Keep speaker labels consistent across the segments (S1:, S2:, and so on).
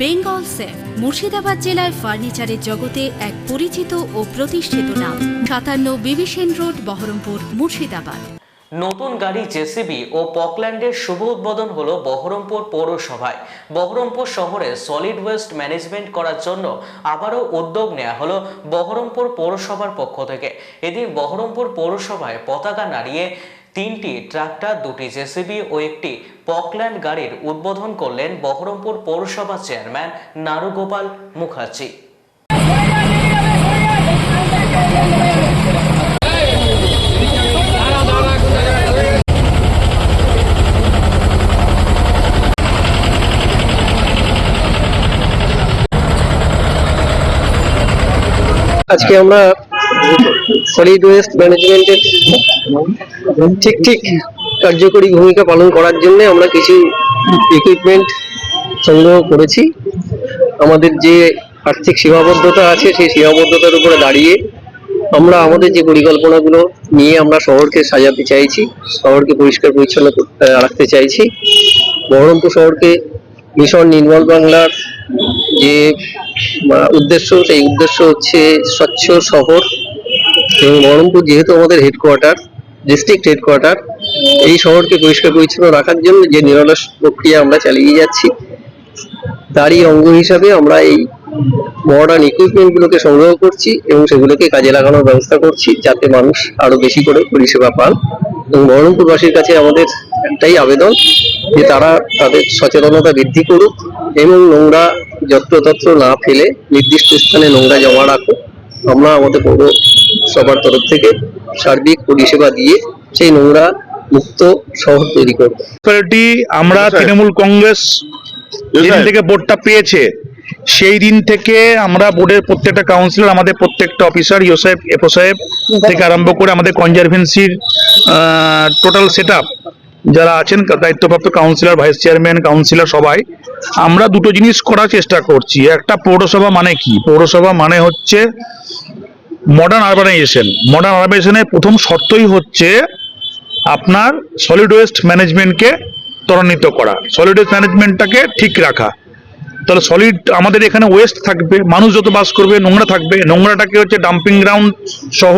S1: Bengal safe, Murshidabad জেলায় ফার্নিচারের জগতে এক পরিচিত ও প্রতিষ্ঠিত নাম। সাতান্ন বিবিসেন রোড, বহরমপুর, মুর্শিদাবাদ।
S2: নতুন গাড়ি জেসিবি ও পকল্যান্ডের শুভ উদ্বোধন হলো বহরমপুর পৌরসভায়। বহরমপুর শহরে সলিড ওয়েস্ট ম্যানেজমেন্ট করার জন্য আবারও উদ্যোগ নেওয়া হলো বহরমপুর পৌরসভার পক্ষ থেকে। এদিন বহরমপুর পৌরসভায় পতাকা নাড়িয়ে তিনটি ট্রাক্টর, দুটি জেসিবি ও একটি পকল্যান্ড গাড়ির উদ্বোধন করলেন বহরমপুর পৌরসভা চেয়ারম্যান নারুগোপাল মুখার্জি।
S3: আজকে আমরা সলিড ওয়েস্ট ম্যানেজমেন্টের ঠিক ঠিক কার্যকরী ভূমিকা পালন করার জন্য আমরা কিছু ইকুইপমেন্ট সংগ্রহ করেছি। আমাদের যে আর্থিক সীমাবদ্ধতা আছে, সেই সীমাবদ্ধতার উপরে দাঁড়িয়ে আমরা আমাদের যে পরিকল্পনাগুলো নিয়ে আমরা শহরকে সাজাতে চাইছি, শহরকে পরিষ্কার পরিচ্ছন্ন রাখতে চাইছি। বহরমপুর শহরকে মিশন নির্মল বাংলার যে উদ্দেশ্য, সেই উদ্দেশ্য হচ্ছে স্বচ্ছ শহর এবং বহরমপুর যেহেতু আমাদের হেডকোয়ার্টার ডিস্ট্রিক্ট হেডকোয়ার্টার এই শহরকে পরিষ্কার পরিচ্ছন্ন রাখার জন্য যে নিরলস প্রক্রিয়া আমরা চালিয়ে যাচ্ছি, তারই অঙ্গ হিসাবে আমরা এই মডার্ন ইকুইপমেন্ট গুলোকে সংগ্রহ করছি এবং সেগুলোকে কাজে লাগানোর ব্যবস্থা করছি যাতে মানুষ আরও বেশি করে পরিষেবা পান এবং বহরমপুরবাসীর কাছে আমাদের একটাই আবেদন যে তারা তাদের সচেতনতা বৃদ্ধি করুক এবং নোংরা যত্রতত্র না ফেলে নির্দিষ্ট স্থানে নোংরা জমা রাখুক। আমরা আমাদের পৌরসভার তরফ থেকে সার্বিক পরিষেবা দিয়ে সেই নোংরা মুক্ত শহর তৈরি করব।
S4: আমরা তৃণমূল কংগ্রেস যেদিন থেকে বোর্ডটা পেয়েছে সেই দিন থেকে আমরা বোর্ডের প্রত্যেকটা কাউন্সিলর আমাদের প্রত্যেকটা অফিসার ইও সাহেব এফও সাহেব থেকে আরম্ভ করে আমাদের কনজারভেন্সির টোটাল সেট যারা আছেন দায়িত্বপ্রাপ্ত কাউন্সিলর ভাইস চেয়ারম্যান কাউন্সিলর সবাই, আমরা দুটো জিনিস করার চেষ্টা করছি। একটা পৌরসভা মানে কি? পৌরসভা মানে হচ্ছে মডার্ন আরবানাইজেশন মডার্ন আরবানাইজেশনের প্রথম শর্তই হচ্ছে আপনার সলিড ওয়েস্ট ম্যানেজমেন্টকে ত্বরান্বিত করা। সলিড ওয়েস্ট ম্যানেজমেন্টটাকে ঠিক রাখা। তাহলে সলিড আমাদের এখানে ওয়েস্ট থাকবে, মানুষ যত বাস করবে, নোংরা থাকবে। নোংরাটাকে হচ্ছে ডাম্পিং গ্রাউন্ড সহ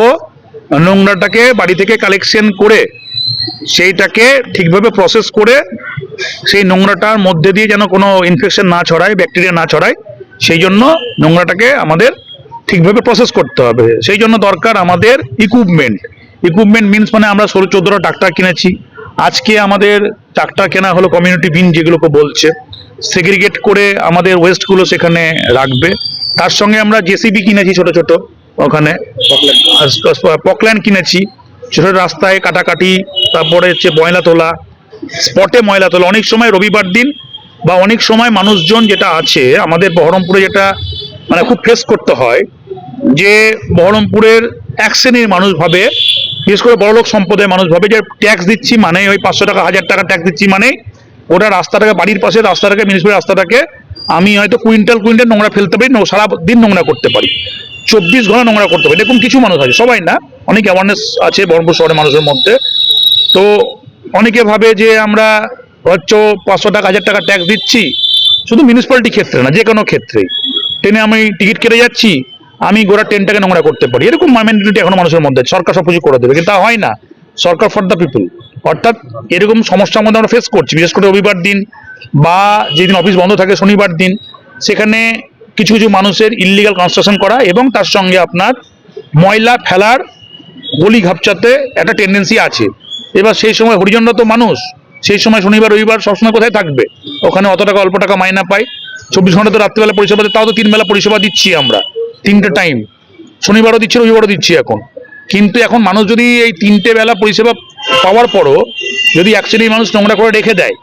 S4: নোংরাটাকে বাড়ি থেকে কালেকশন করে সেইটাকে ঠিকভাবে প্রসেস করে সেই নোংরাটার মধ্যে দিয়ে যেন কোনো ইনফেকশন না ছড়ায় ব্যাকটেরিয়া না ছড়ায় সেই জন্য নোংরাটাকে আমাদের ঠিকভাবে প্রসেস করতে হবে। সেই জন্য দরকার আমাদের ইকুইপমেন্ট ইকুইপমেন্ট মিনস মানে আমরা ষোলো চোদ্দোটা ট্রাক্টর কিনেছি। আজকে আমাদের ট্রাক্টর কেনা হলো কমিউনিটি বিন যেগুলোকে বলছে। সেগ্রিগেট করে আমাদের ওয়েস্টগুলো সেখানে রাখবে। তার সঙ্গে আমরা জেসিবি কিনেছি ছোট ছোট ওখানে। পকল্যান্ড কিনেছি। ছোট রাস্তায় কাটাকাটি, তারপরে হচ্ছে ময়লা তোলা, স্পটে ময়লা তোলা। অনেক সময় রবিবার দিন বা অনেক সময় মানুষজন যেটা আছে, আমাদের বহরমপুরে যেটা মানে খুব ফেস করতে হয়, যে বহরমপুরের এক শ্রেণির মানুষ ভাবে, বিশেষ করে বড়লোক সম্প্রদায়ের মানুষ ভাবে যে ট্যাক্স দিচ্ছি মানে ওই পাঁচশো টাকা, হাজার টাকা ট্যাক্স দিচ্ছি মানে ওটা রাস্তাটাকে, বাড়ির পাশে রাস্তাটাকে মিউনিসিপ্যাল রাস্তাটাকে আমি হয়তো কুইন্টাল কুইন্টাল নোংরা ফেলতে পারি, সারা দিন নোংরা করতে পারি। চব্বিশ ঘণ্টা নোংরা করতে পারি এরকম কিছু মানুষ আছে, সবাই না, অনেক অ্যাওয়ারনেস আছে বহরমপুর শহরের মানুষের মধ্যে। তো অনেকে ভাবে যে আমরা হচ্ছে পাঁচশো টাকা, হাজার টাকা ট্যাক্স দিচ্ছি। শুধু মিউনিসিপ্যালিটি ক্ষেত্রে না যে কোনো ক্ষেত্রেই। ট্রেনে আমি টিকিট কেটে যাচ্ছি, আমি গোড়া ট্রেনটাকে নোংরা করতে পারি। এরকম মেন্টালিটি এখনও মানুষের মধ্যে সরকার সব কিছু করে দেবে, কিন্তু তা হয় না। সরকার ফর দ্য পিপল অর্থাৎ এরকম সমস্যার মধ্যে আমরা ফেস করছি। বিশেষ করে রবিবার দিন বা যেদিন অফিস বন্ধ থাকে শনিবার দিন, সেখানে কিছু কিছু মানুষের ইলিগাল কনস্ট্রাকশন করা এবং তার সঙ্গে আপনার ময়লা ফেলার গলি ঘাপচাতে একটা টেন্ডেন্সি আছে। এবার সেই সময় হরিজনরত মানুষ, সেই সময় শনিবার, রবিবার সবসময় কোথায় থাকবে? ওখানে অত টাকা, অল্প টাকা মাইনা পায়। চব্বিশ ঘণ্টা তো রাত্রিবেলা পরিষেবা তাও তো তিনবেলা পরিষেবা দিচ্ছি আমরা। তিনটে টাইম শনিবারও দিচ্ছি, রবিবারও দিচ্ছি এখন। কিন্তু এখন মানুষ যদি এই তিনটে বেলা পরিষেবা পাওয়ার পরও যদি শ্রেণির মানুষ নোংরা করে রেখে দেয়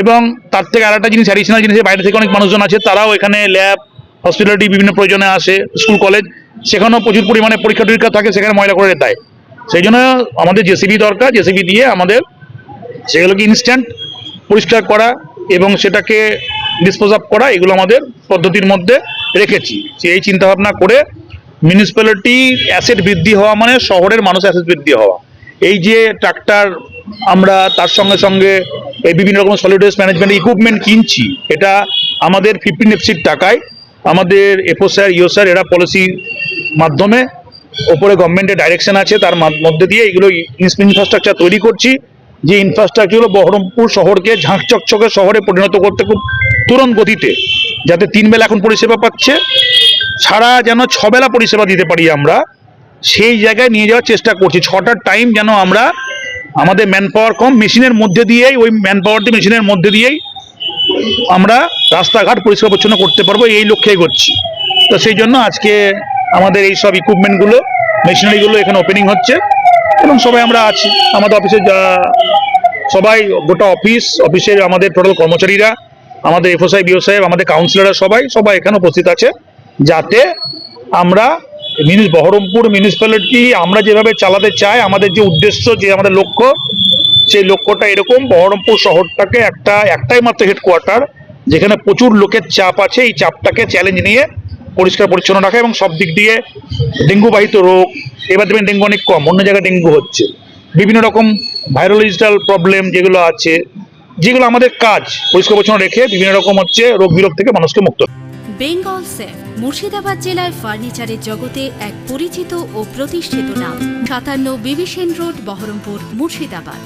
S4: এবং তার থেকে আর একটা জিনিস অ্যাডিশনাল জিনিস বাইরে থেকে অনেক মানুষজন আছে, তারাও এখানে ল্যাব হসপিটালিটি বিভিন্ন প্রয়োজনে আসে, স্কুল, কলেজ, সেখানেও প্রচুর পরিমাণে পরীক্ষা টরীক্ষা থাকে, সেখানে ময়লা করে দেয়। সেই জন্য আমাদের জেসিবি দরকার, জেসিবি দিয়ে আমাদের সেগুলোকে ইনস্ট্যান্ট পরিষ্কার করা এবং সেটাকে ডিসপোজ আপ করা, এগুলো আমাদের পদ্ধতির মধ্যে রেখেছি। সেই চিন্তা ভাবনা করে মিউনিসিপ্যালিটি অ্যাসেট বৃদ্ধি হওয়া মানে শহরের মানুষ অ্যাসেট বৃদ্ধি হওয়া। এই যে ট্রাক্টর আমরা তার সঙ্গে সঙ্গে এই বিভিন্ন রকম সলিড ওয়েস্ট ম্যানেজমেন্ট ইকুইপমেন্ট কিনছি, এটা আমাদের ফিফটিন এফসির টাকায় আমাদের এফও স্যার ইও স্যার এরা পলিসির মাধ্যমে, ওপরে গভর্নমেন্টের ডাইরেকশন আছে, তার মাধ- মধ্যে দিয়ে এগুলো ইনফ্রাস্ট্রাকচার তৈরি করছি। যে ইনফ্রাস্ট্রাকচারগুলো বহরমপুর শহরকে ঝাঁকচকচকে শহরে পরিণত করতে খুব তুরন্ত গতিতে, যাতে তিন বেলা এখন পরিষেবা পাচ্ছে, সারা যেন ছবেলা পরিষেবা দিতে পারি আমরা, সেই জায়গায় নিয়ে যাওয়ার চেষ্টা করছি। ছটার টাইম যেন আমরা আমাদের ম্যান পাওয়ার কম মেশিনের মধ্যে দিয়েই, ওই ম্যান পাওয়ার দিয়ে মেশিনের মধ্যে দিয়েই আমরা রাস্তাঘাট পরিষ্কার পরিচ্ছন্ন করতে পারব, এই লক্ষ্যে করছি তো সেই জন্য আজকে আমাদের এই সব ইকুইপমেন্টগুলো মেশিনারিগুলো এখানে ওপেনিং হচ্ছে এবং সবাই আমরা আছি। আমাদের অফিসে যা, সবাই, গোটা অফিস অফিসের আমাদের টোটাল কর্মচারীরা, আমাদের এফও সাহেব বিও সাহেব আমাদের কাউন্সিলররা সবাই সবাই এখানে উপস্থিত আছে যাতে আমরা মিনিস বহরমপুর মিউনিসিপ্যালিটি আমরা যেভাবে চালাতে চাই, আমাদের যে উদ্দেশ্য, যে আমাদের লক্ষ্য সেই লক্ষ্যটা এরকম বহরমপুর শহরটাকে একটা, একটাই মাত্র হেডকোয়ার্টার যেখানে প্রচুর লোকের চাপ আছে। এই চাপটাকে চ্যালেঞ্জ নিয়ে পরিষ্কার পরিচ্ছন্ন রাখা এবং সব দিক দিয়ে ডেঙ্গু বাহিত রোগ, এবার দেখবেন ডেঙ্গু অনেক কম, অন্য জায়গায় ডেঙ্গু হচ্ছে। বিভিন্ন রকম ভাইরোলজিক্যাল প্রবলেম যেগুলো আছে, যেগুলো আমাদের কাজ পরিষ্কার পরিচ্ছন্ন রেখে বিভিন্ন রকম হচ্ছে রোগ বিরোগ থেকে মানুষকে মুক্ত
S1: বেঙ্গল সেফ, মুর্শিদাবাদ জেলায় ফার্নিচারের জগতে এক পরিচিত ও প্রতিষ্ঠিত নাম। সাতান্ন বিবিসেন রোড, বহরমপুর, মুর্শিদাবাদ।